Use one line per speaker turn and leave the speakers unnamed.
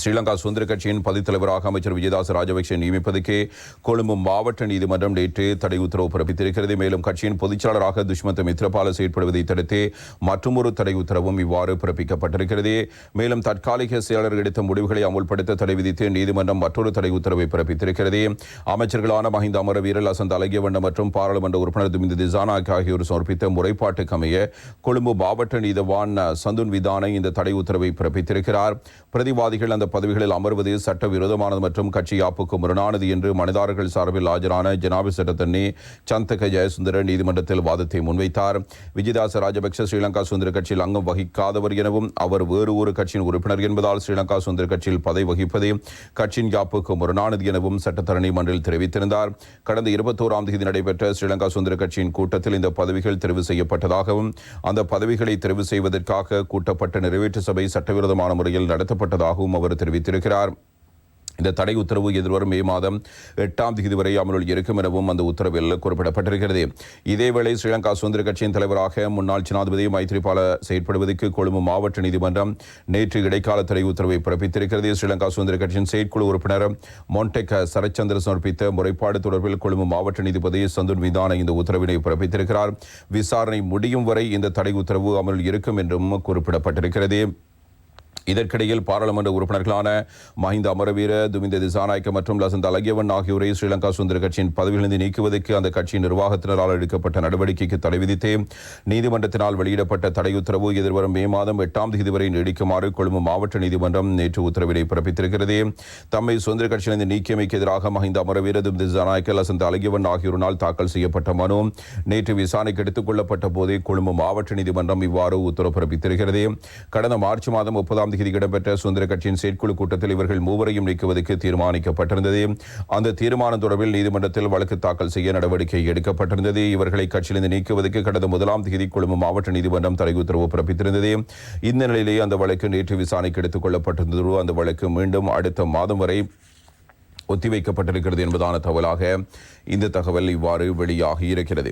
ஸ்ரீலங்கா சுதந்திர கட்சியின் பதித்தலைவராக அமைச்சர் விஜயதாஸ் ராஜபக்ஷ நியமிப்பதற்கே கொழும்பு மாவட்ட நீதிமன்றம் நேற்று தடை உத்தரவு பிறப்பித்திருக்கிறது. மேலும் கட்சியின் பொதுச்செயலாளராக துஷ்மந்த மித்ரபால செயற்படுவதை தடுத்து மற்றொரு தடை உத்தரவும் இவ்வாறு பிறப்பிக்கப்பட்டிருக்கிறது. மேலும் தற்காலிக செயலர் எடுத்த முடிவுகளை அமுல்படுத்த தடை விதித்து நீதிமன்றம் மற்றொரு தடை உத்தரவை பிறப்பித்திருக்கிறது. அமைச்சர்களான மஹிந்த அமரவீரல் அசந்த் அழகியவண்ண மற்றும் பாராளுமன்ற உறுப்பினர் துமிந்து திசானாக் ஆகியோர் சமர்ப்பித்த முறைப்பாட்டுக்கு அமைய கொழும்பு மாவட்ட நீதவான் சந்துன் விதானை இந்த தடை உத்தரவை பிறப்பித்திருக்கிறார். பிரதிவாதிகள் அந்த பதவிகளில் அமர்வது சட்டவிரோதமானது மற்றும் கட்சி யாப்புக்கு முரணானது என்று மனிதாரர்கள் சார்பில் ஆஜரான ஜனாபி சட்டத்தண்ணி சந்தக ஜெயசுந்தர நீதிமன்றத்தில் வாதத்தை முன்வைத்தார். விஜயதாச ராஜபக்ஷ ஸ்ரீலங்கா சுதந்திர கட்சியில் அங்கம் வகிக்காதவர் எனவும் அவர் வேறு ஒரு கட்சியின் உறுப்பினர் என்பதால் ஸ்ரீலங்கா சுதந்திர கட்சியில் பதவி வகிப்பதே கட்சியின் யாப்புக்கு முரணானது எனவும் சட்டத்தரணி மன்றில் தெரிவித்திருந்தார். கடந்த இருபத்தோராம் தேதி நடைபெற்ற ஸ்ரீலங்கா சுதந்திர கட்சியின் கூட்டத்தில் இந்த பதவிகள் தெரிவு செய்யப்பட்டதாகவும் அந்த பதவிகளை தெரிவு செய்வதற்காக கூட்டப்பட்ட நிறைவேற்று சபை சட்டவிரோதமான முறையில் நடத்தப்பட்டதாகவும் அவர் தெரிவித்திருக்கிறார். இந்த தடை உத்தரவு எதிர்வரும் மே மாதம் எட்டாம் தேதி வரை அமலில் இருக்கும் எனவும் அந்த உத்தரவில் குறிப்பிடப்பட்டிருக்கிறது. இதேவேளை ஸ்ரீலங்கா சுதந்திர கட்சியின் தலைவராக முன்னாள் ஜனாதிபதி மைத்ரிபால செயற்படுவதற்கு கொழும்பு மாவட்ட நீதிமன்றம் நேற்று இடைக்கால தடை உத்தரவை பிறப்பித்திருக்கிறது. ஸ்ரீலங்கா சுதந்திர கட்சியின் செயற்குழு உறுப்பினர் மொன்டெக் சரச்சந்திர சமர்ப்பித்த முறைப்பாடு தொடர்பில் கொழும்பு மாவட்ட நீதிபதி சந்துன் மீதான இந்த உத்தரவினை பிறப்பித்திருக்கிறார். விசாரணை முடியும் வரை இந்த தடை உத்தரவு அமலில் இருக்கும் என்றும் குறிப்பிடப்பட்டிருக்கிறது. இதற்கிடையில் பாராளுமன்ற உறுப்பினர்களான மஹிந்த அமரவீர துமிந்த திசாநாயக்க மற்றும் லசந்த் அழகியவன் ஆகியோரை ஸ்ரீலங்கா சுதந்திர கட்சியின் பதவியிலிருந்து நீக்குவதற்கு அந்த கட்சியின் நிர்வாகத்தினரால் எடுக்கப்பட்ட நடவடிக்கைக்கு தடை விதித்து நீதிமன்றத்தினால் வெளியிடப்பட்ட தடை உத்தரவு எதிர்வரும் மே மாதம் எட்டாம் தேதி வரை நீடிக்குமாறு கொழும்பு மாவட்ட நீதிமன்றம் நேற்று உத்தரவினை பிறப்பித்திருக்கிறது. தம்மை சுதந்திர கட்சியிலிருந்து நீக்கியமைக்கு எதிராக மஹிந்த அமரவீர துமிந்த திசாநாயக்க லசந்த் அழகியவன் ஆகியோரால் தாக்கல் செய்யப்பட்ட மனு நேற்று விசாரணைக்கு எடுத்துக் கொள்ளப்பட்ட போதே கொழும்பு மாவட்ட நீதிமன்றம் இவ்வாறு உத்தரவு பிறப்பித்திருக்கிறது. கடந்த மார்ச் மாதம் முப்பதாம் தேதி இடம்பெற்ற சுதந்திர கட்சியின் செயற்குழு கூட்டத்தில் இவர்கள் மூவரையும் நீக்குவதற்கு தீர்மானிக்கப்பட்டிருந்தது. அந்த தீர்மானம் தொடர்பில் நீதிமன்றத்தில் வழக்கு தாக்கல் செய்ய நடவடிக்கை எடுக்கப்பட்டிருந்தது. இவர்களை கட்சியிலிருந்து நீக்குவதற்கு கடந்த முதலாம் தேதி கொழும்பு மாவட்ட நீதிமன்றம் தடை உத்தரவு பிறப்பித்திருந்தது. இந்த நிலையிலேயே அந்த வழக்கு நேற்று விசாரணைக்கு எடுத்துக் கொள்ளப்பட்டிருந்தது. அந்த வழக்கு மீண்டும் அடுத்த மாதம் வரை ஒத்திவைக்கப்பட்டிருக்கிறது என்பதான தகவலாக இந்த தகவல் இவ்வாறு வெளியாகி இருக்கிறது.